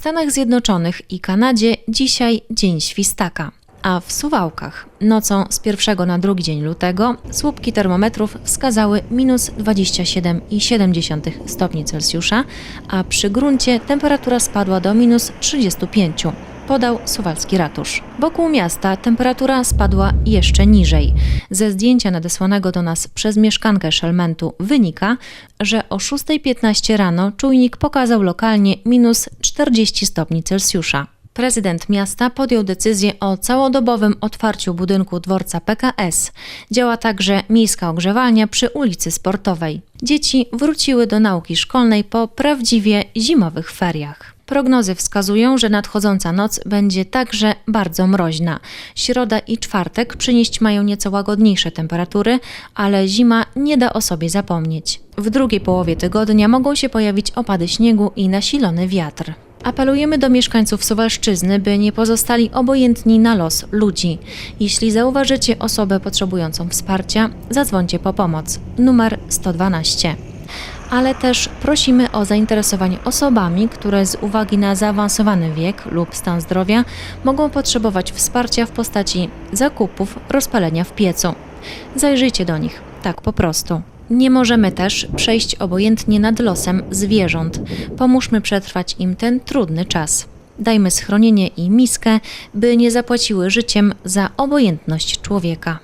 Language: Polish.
Stanach Zjednoczonych i Kanadzie dzisiaj Dzień Świstaka. A w Suwałkach nocą z 1 na 2 dzień lutego słupki termometrów wskazały minus 27,7 stopni Celsjusza, a przy gruncie temperatura spadła do minus 35 podał suwalski ratusz. Wokół miasta temperatura spadła jeszcze niżej. Ze zdjęcia nadesłanego do nas przez mieszkankę Szelmentu wynika, że o 6.15 rano czujnik pokazał lokalnie minus 40 stopni Celsjusza. Prezydent miasta podjął decyzję o całodobowym otwarciu budynku dworca PKS. Działa także miejska ogrzewalnia przy ulicy Sportowej. Dzieci wróciły do nauki szkolnej po prawdziwie zimowych feriach. Prognozy wskazują, że nadchodząca noc będzie także bardzo mroźna. Środa i czwartek przynieść mają nieco łagodniejsze temperatury, ale zima nie da o sobie zapomnieć. W drugiej połowie tygodnia mogą się pojawić opady śniegu i nasilony wiatr. Apelujemy do mieszkańców Suwalszczyzny, by nie pozostali obojętni na los ludzi. Jeśli zauważycie osobę potrzebującą wsparcia, zadzwońcie po pomoc. Numer 112 ale też prosimy o zainteresowanie osobami, które z uwagi na zaawansowany wiek lub stan zdrowia mogą potrzebować wsparcia w postaci zakupów, rozpalenia w piecu. Zajrzyjcie do nich, tak po prostu. Nie możemy też przejść obojętnie nad losem zwierząt. Pomóżmy przetrwać im ten trudny czas. Dajmy schronienie i miskę, by nie zapłaciły życiem za obojętność człowieka.